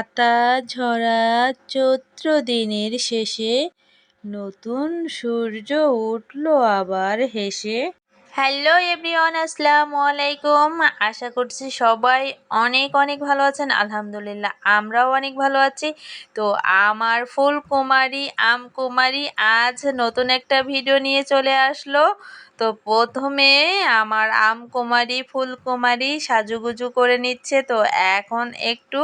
হাতা ঝরা চৈত্র দিনের শেষে নতুন সূর্য উঠল আবার হেসে। হ্যালো এভরিওয়ান আসসালামু আলাইকুম। আশা করছি সবাই অনেক অনেক ভালো আছেন। আলহামদুলিল্লাহ, আমরাও অনেক ভালো আছি। তো আমার ফুল কুমারী আম কুমারী আজ নতুন একটা ভিডিও নিয়ে চলে আসলো। তো প্রথমে আমার আম কুমারী ফুল কুমারী সাজুগুজু করে নিচ্ছে। তো এখন একটু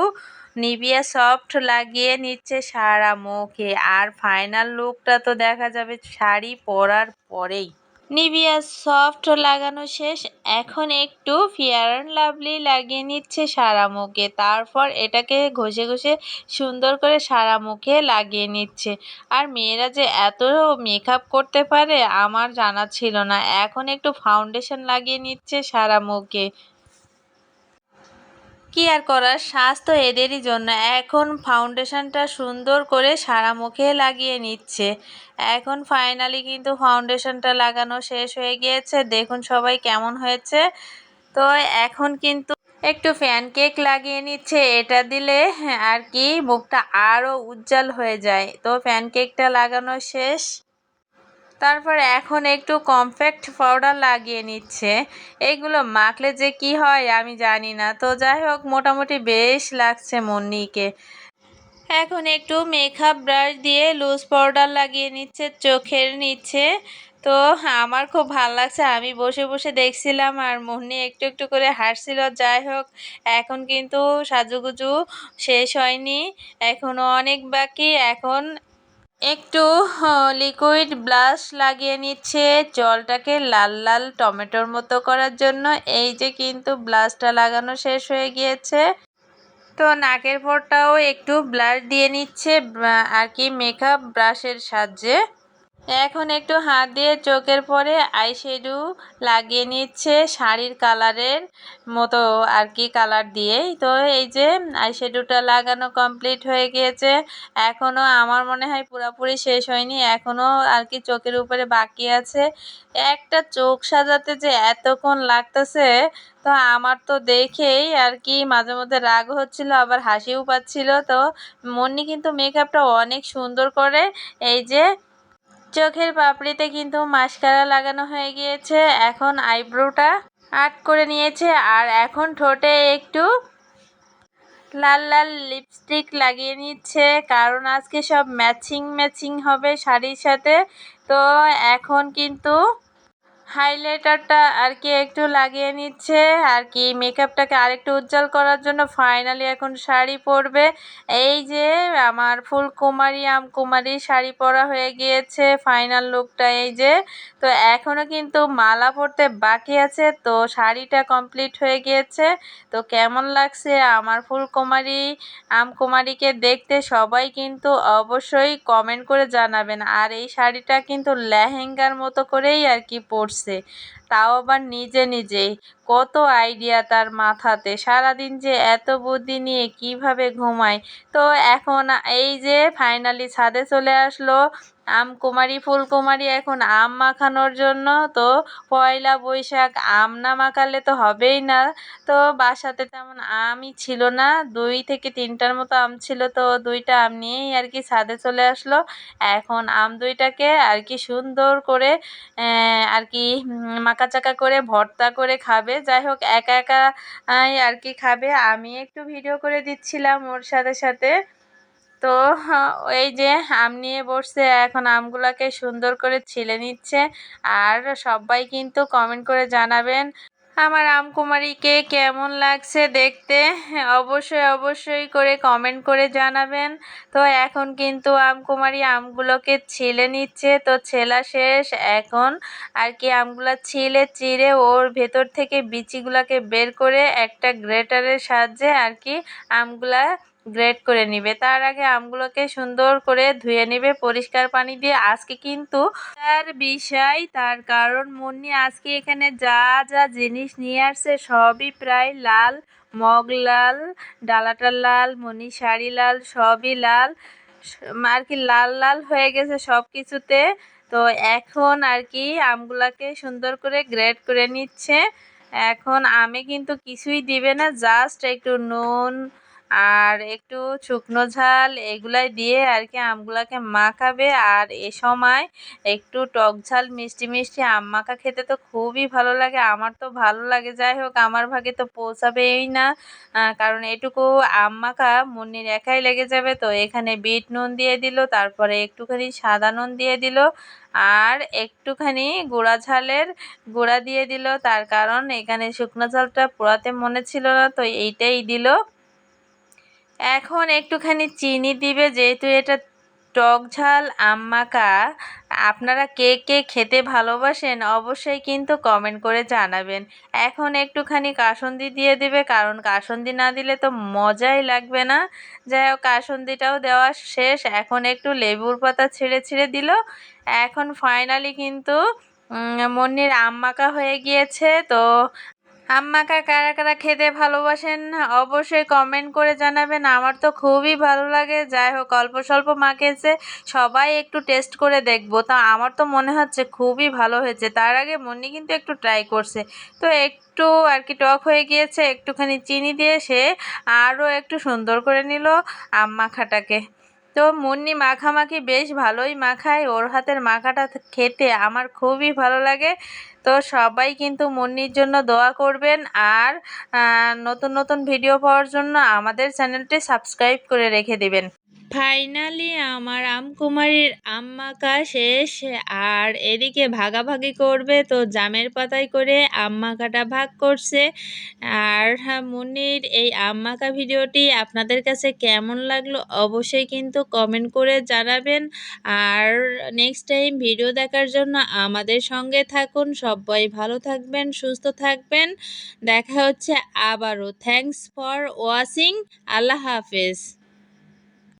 নিবিয়া সফট লাগিয়ে নিচ্ছে সারা মুখে। আর ফাইনাল লুকটা তো দেখা যাবে শাড়ি পরার পরেই। নিবিয়া সফট লাগানো শেষ। এখন একটু ফেয়ার অ্যান্ড লাভলি লাগিয়ে নিচ্ছে সারা মুখে। তারপর এটাকে ঘষে ঘষে সুন্দর করে সারা মুখে লাগিয়ে নিচ্ছে। আর মেয়েরা যে এত মেকআপ করতে পারে, আমার জানা ছিল না। এখন একটু ফাউন্ডেশন লাগিয়ে নিচ্ছে সারা মুখে। কি আর করার স্বাস্থ্য এদেরই জন্য। এখন ফাউন্ডেশনটা সুন্দর করে সারা মুখে লাগিয়ে নিচ্ছে। এখন ফাইনালি কিন্তু ফাউন্ডেশনটা লাগানো শেষ হয়ে গিয়েছে। দেখুন সবাই কেমন হয়েছে। তো এখন কিন্তু একটু ফ্যান কেক লাগিয়ে নিচ্ছে। এটা দিলে আর কি মুখটা আরও উজ্জ্বল হয়ে যায়। তো ফ্যান কেকটা লাগানো শেষ। তারপর এখন একটু কমফ্যাক্ট পাউডার লাগিয়ে নিচ্ছে। এইগুলো মাখলে যে কি হয় আমি জানি না। তো যাই হোক, মোটামুটি বেশ লাগছে মন্নিকে। এখন একটু মেকআপ ব্রাশ দিয়ে লুজ পাউডার লাগিয়ে নিচ্ছে, চোখের নিচ্ছে তো আমার খুব ভালো লাগছে, আমি বসে বসে দেখছিলাম আর মুন্নি একটু একটু করে হাসছিল। যাই হোক, এখন কিন্তু সাজুগুজু শেষ হয়নি। এখনও অনেক বাকি, এখন একটু লিকুইড ব্লাশ লাগিয়ে নিচ্ছে। জলটাকে লাল লাল টমেটোর মতো করার জন্য। এই যে কিন্তু ব্লাশটা লাগানো শেষ হয়ে গিয়েছে। তো নাকের পরটাও একটু ব্লাশ দিয়ে নিচ্ছে আর কি মেকআপ ব্রাশের সাহায্যে। এখন একটু হাত দিয়ে চোখের পরে আইশ্যাডো লাগিয়ে নিচ্ছে শাড়ির কালারের মতো আর কি কালার দিয়েই। তো এই যে আইশ্যাডোটা লাগানো কমপ্লিট হয়ে গিয়েছে। এখনও আমার মনে হয় পুরোপুরি শেষ হয়নি। এখনও আর কি চোখের উপরে বাকি আছে। একটা চোখ সাজাতে যে এতক্ষণ লাগতেছে, তো আমার তো দেখেই আর কি মাঝে মধ্যে রাগ হচ্ছিল, আবার হাসিও পাচ্ছিল। তো মন্নি কিন্তু মেকআপটা অনেক সুন্দর করে এই যে চোখের পাপড়িতে কিন্তু মাস্কারা লাগানো হয়ে গিয়েছে, এখন আইব্রোটা আর্ট করে নিয়েছে, আর এখন ঠোঁটে একটু লাল লাল লিপস্টিক লাগিয়ে নিচ্ছে, কারণ আজকে সব ম্যাচিং ম্যাচিং হবে শাড়ির সাথে। তো এখন কিন্তু হাইলাইটারটা আর কি একটু লাগিয়ে নিচ্ছে। আর কি মেকআপটাকে আরেকটু উজ্জ্বল করার জন্য ফাইনালি এখন শাড়ি পরবে। এই যে আমার ফুল কুমারী আম কুমারী শাড়ি পরা হয়ে গিয়েছে ফাইনাল লুকটা এই যে। তো এখনও কিন্তু মালা পরতে বাকি আছে, তো শাড়িটা কমপ্লিট হয়ে গিয়েছে। তো কেমন লাগছে আমার ফুল কুমারী আম কুমারীকে দেখতে সবাই কিন্তু অবশ্যই কমেন্ট করে জানাবেন। আর এই শাড়িটা কিন্তু লেহেঙ্গার মতো করেই আর কি পরছে। করছে তাও আবার নিজে নিজেই কত আইডিয়া তার মাথাতে। সারাদিন যে এত বুদ্ধি নিয়ে কীভাবে ঘুমায়। তো এখন এই যে ফাইনালি ছাদে চলে আসলো আম কুমারী, ফুল কুমারী এখন আম মাখানোর জন্য। তো পয়লা বৈশাখ আম না মাখালে তো হবেই না। তো বাসাতে তেমন আমই ছিল না। দুই থেকে তিনটার মতো আম ছিল। তো দুইটা আম নিয়েই আর কি ছাদে চলে আসলো। এখন আম দুইটাকে আর কি সুন্দর করে আর কি মাকা চাকা করে, ভর্তা করে খাবে। যাই হোক, একা একা আর কি খাবে। আমি একটু ভিডিও করে দিচ্ছিলাম ওর সাথে সাথে। তো এই যে আম নিয়ে বসছে, এখন আমগুলোকে সুন্দর করে ছিলে নিচ্ছে আর সবাই কিন্তু কমেন্ট করে জানাবেন, আমার আমকুমারীকে কেমন লাগছে দেখতে? অবশ্যই অবশ্যই করে কমেন্ট করে জানাবেন। তো এখন কিন্তু আমকুমারী আমগুলোকে ছিলে নিচ্ছে, তো ছেলা শেষ এখন। আর কি আমগুলো ছিলে চিড়ে ওর ভেতর থেকে বিচিগুলোকে বের করে একটা গ্রেটারের সাহায্যে আর কি আমগুলা গ্রেট করে নিবে। তার আগে আমগুলোকে সুন্দর করে ধুয়ে নিবে, পরিষ্কার পানি দিয়ে। আজকে কিন্তু তার বিষয়, তার কারণ মুন্নি আজকে এখানে যা যা জিনিস নিয়ে আসছে সবই প্রায় লাল, মগ লাল, ডালাটা লাল মনি শাড়ি লাল, সবই লাল। আর কি লাল লাল হয়ে গেছে সব কিছুতে তো এখন আর কি আমগুলাকে সুন্দর করে গ্রেড করে নিচ্ছে। এখন আমে কিন্তু কিছুই দিবে না, জাস্ট একটু নুন আর একটু শুকনো ঝাল এগুলাই দিয়ে আর কি আমগুলাকে মাখাবে। আর এ সময় একটু টক ঝাল, মিষ্টি মিষ্টি আম মাখা খেতে তো খুবই ভালো লাগে। আমার তো ভালো লাগে, যাই হোক, আমার ভাগে তো পৌঁছাবেই না। কারণ এটুকু আম মাখা মুন্নির একাই লেগে যাবে। তো এখানে বিট নুন দিয়ে দিল, তারপরে একটুখানি সাদা নুন দিয়ে দিল। আর একটুখানি গুঁড়া ঝালের গুঁড়া দিয়ে দিল। তার কারণ এখানে শুকনো ঝালটা পোড়াতে মনে ছিল না, তো এইটাই দিল। এখন একটুখানি চিনি দিবে, যেহেতু এটা টক ঝাল আম মাখা আপনারা কে কে খেতে ভালোবাসেন অবশ্যই কিন্তু কমেন্ট করে জানাবেন। এখন একটুখানি কাসন্দি দিয়ে দিবে, কারণ কাসন্দি না দিলে তো মজাই লাগবে না। যাই হোক, কাসন্দিটাও দেওয়া শেষ, এখন একটু লেবুর পাতা ছেড়ে ছিঁড়ে দিল। এখন ফাইনালি কিন্তু মন্নির আম মাখা হয়ে গিয়েছে, তো আম্মাকা কারা কারা খেতে ভালোবাসেন, অবশ্যই কমেন্ট করে জানাবেন। আমার তো খুবই ভালো লাগে। যাই হোক, অল্প স্বল্প মাখেছে। সবাই একটু টেস্ট করে দেখব। তা আমার তো মনে হচ্ছে খুবই ভালো হয়েছে। তার আগে মনি কিন্তু একটু ট্রাই করছে। তো একটু আর কি টক হয়ে গিয়েছে, একটুখানি চিনি দিয়ে সে আরও একটু সুন্দর করে নিল আম মাখাটাকে তো মুন্নি মাখামাখি বেশ ভালোই মাখায়। ওর হাতের মাখাটা খেতে আমার খুবই ভালো লাগে। তো সবাই কিন্তু মুন্নির জন্য দোয়া করবেন। আর নতুন নতুন ভিডিও পাওয়ার জন্য আমাদের চ্যানেলটি সাবস্ক্রাইব করে রেখে দেবেন। ফাইনালি আমার আমকুমারীর আম শেষ আর এদিকে ভাগাভাগি করবে তো জামের পাতায় করে আম মাখাটা ভাগ করছে। আর হ্যাঁ, মুন্নির এই আম ভিডিওটি আপনাদের কাছে কেমন লাগল অবশ্যই কিন্তু কমেন্ট করে জানাবেন। আর নেক্সট টাইম ভিডিও দেখার জন্য আমাদের সঙ্গে থাকুন। সবাই ভালো থাকবেন সুস্থ থাকবেন। দেখা হচ্ছে আবারও। থ্যাংকস ফর ওয়াচিং আল্লাহ হাফেজ।